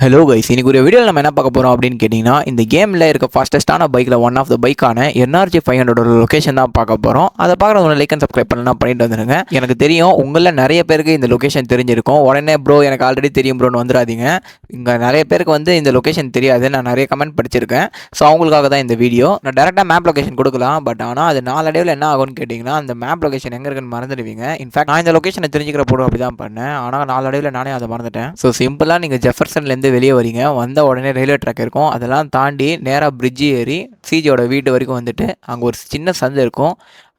Hello guys இன்னைக்கு ஒரு வீடியோவில் நம்ம என்ன பார்க்க போகிறோம் அப்படின்னு கேட்டிங்கன்னா இந்த கேமில் இருக்க ஃபாஸ்டஸ்ட்டான பைக்கில் ஒன் ஆஃப் த பைக்கான என்ஆர்ஜி ஃபைவ் ஹண்ட்ரடோட லொக்கேஷன் தான் பார்க்க போகிறோம் அதை பார்க்குறவங்க லைக் அண்ட் சப்ஸ்கிரைப் பண்ணலாம் பண்ணிட்டு வந்துருங்க. எனக்கு தெரியும் உங்களில் நிறைய பேருக்கு இந்த லொக்கேஷன் தெரிஞ்சிருக்கும். உடனே ப்ரோ எனக்கு ஆல்ரெடி தெரியும் ப்ரோன்னு வந்துடாதீங்க. இங்கே நிறைய பேருக்கு வந்து இந்த லொக்கேஷன் தெரியாது. நான் நிறைய கமெண்ட் படிச்சிருக்கேன். ஸோ அவங்களுக்காக தான் இந்த வீடியோ நான் டேரெக்டாக மேப் லொக்கேஷன் கொடுக்கலாம். பட் ஆனால் அது நாளடைவில் என்ன ஆகும்னு கேட்டிங்கன்னா அந்த மேப் லொக்கேஷன் எங்கே இருக்குன்னு மறந்துடுவீங்க. இன்ஃபேக்ட் நான் இந்த லொக்கேஷனை தெரிஞ்சுக்கிற போடும் அப்படி தான் பண்ணேன். ஆனால் நாளடைவில் நானே அதை மறந்துட்டேன். ஸோ சிம்பிளாக நீங்கள் ஜெஃபர்சன்லேருந்து வெளியே வரீங்க. வந்த உடனே ரயில்வே ட்ராக் இருக்கும். அதெல்லாம் தாண்டி நேராக பிரிட்ஜு ஏறி சிஜியோட வீட்டு வரைக்கும் வந்துட்டு அங்கே ஒரு சின்ன சந்தை இருக்கும்.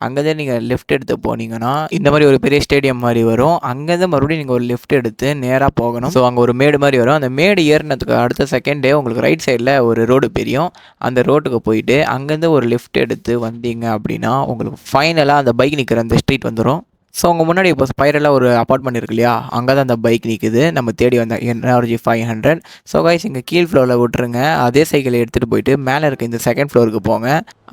அங்கேருந்து நீங்கள் லெஃப்ட் எடுத்து போனீங்கன்னா இந்த மாதிரி ஒரு பெரிய ஸ்டேடியம் மாதிரி வரும். அங்கேருந்து மறுபடியும் நீங்கள் ஒரு லெஃப்ட் எடுத்து நேராக போகணும். ஸோ அங்கே ஒரு மேடு மாதிரி வரும். அந்த மேடு ஏறினதுக்கு அடுத்த செகண்டே உங்களுக்கு ரைட் சைடில் ஒரு ரோடு பெரியும். அந்த ரோட்டுக்கு போயிட்டு அங்கேருந்து ஒரு லெஃப்ட் எடுத்து வந்தீங்க அப்படின்னா உங்களுக்கு ஃபைனலாக அந்த பைக் நிற்கிற அந்த ஸ்ட்ரீட் வந்துடும் ஸோ உங்கள் முன்னாடி இப்போ ஸ்பைரலாக ஒரு அப்பார்ட்மெண்ட் இருக்கு இல்லையா அங்கே தான் அந்த பைக் நிற்குது நம்ம தேடி வந்த NRG five hundred so guys இங்கே கீழ் ஃப்ளோரில் விட்டுருங்க. அதே சைக்கிளை எடுத்துகிட்டு போயிட்டு மேலே இருக்க இந்த செகண்ட் ஃப்ளோருக்கு போங்க.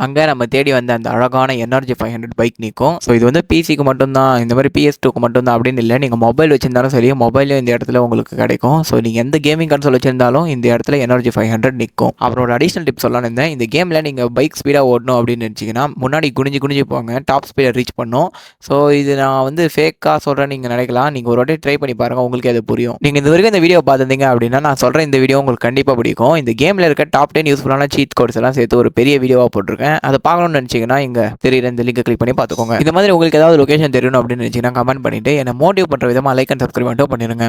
அங்கே நம்ம தேடி வந்த அந்த அழகான என்ஆர்ஜி ஃபைவ் ஹண்ட்ரட் பைக் நிற்கும் ஸோ இது வந்து பிசிக்கு மட்டும்தான். இந்த மாதிரி பிஎஸ் டூக்கு மட்டும்தான் அப்படின்னு இல்லை. நீங்கள் மொபைல் வச்சிருந்தாலும் சரி மொபைலும் இந்த இடத்துல உங்களுக்கு கிடைக்கும். ஸோ நீங்கள் எந்த கேமிங் கன்சோல் வச்சிருந்தாலும் இந்த இடத்துல என்ஆர்ஜி ஃபைவ் ஹண்ட்ரட் நிற்கும் அப்புறம் ஒரு அடிஷனல் டிப்ஸ் சொல்லலாம் இருந்தேன். இந்த கேமில் நீங்கள் பைக் ஸ்பீடாக ஓடணும் அப்படின்னு நினச்சிங்கன்னா முன்னாடி குனிஞ்சு குனிஞ்சு போங்க. டாப் ஸ்பீடை ரீச் பண்ணும். ஸோ இது நான் நான் வந்து ஃபேக்காக சொல்கிறேன் நீங்கள் நினைக்கலாம். நீங்கள் ஒரு வாட்டி ட்ரை பண்ணி பாருங்கள் உங்களுக்கு அது புரியும். நீங்கள் இது வரைக்கும் இந்த வீடியோ பார்த்துருந்தீங்க அப்படின்னா நான் சொல்கிறேன் இந்த வீடியோ உங்களுக்கு கண்டிப்பாக பிடிக்கும். இந்த கேமில் இருக்க டாப் டென் யூஸ்ஃபுல்லான சீட் கோட்ஸ் எல்லாம் சேர்த்து ஒரு பெரிய வீடியோவாக போட்டிருக்கேன். அதை பார்க்கணும்னு நினச்சிங்கன்னா இங்கே தெரியுற இந்த லிங்க் கிளிக் பண்ணி பார்த்துக்கோங்க. இந்த மாதிரி உங்களுக்கு ஏதாவது லொகேஷன் தெரியணும் அப்படின்னு நினச்சிங்கன்னா கமெண்ட் பண்ணிவிட்டு என்னை மோட்டிவ் பண்ணுற விதமாக லைக் அண்ட் சப்ஸ்கிரைப் மட்டும் பண்ணிடுங்க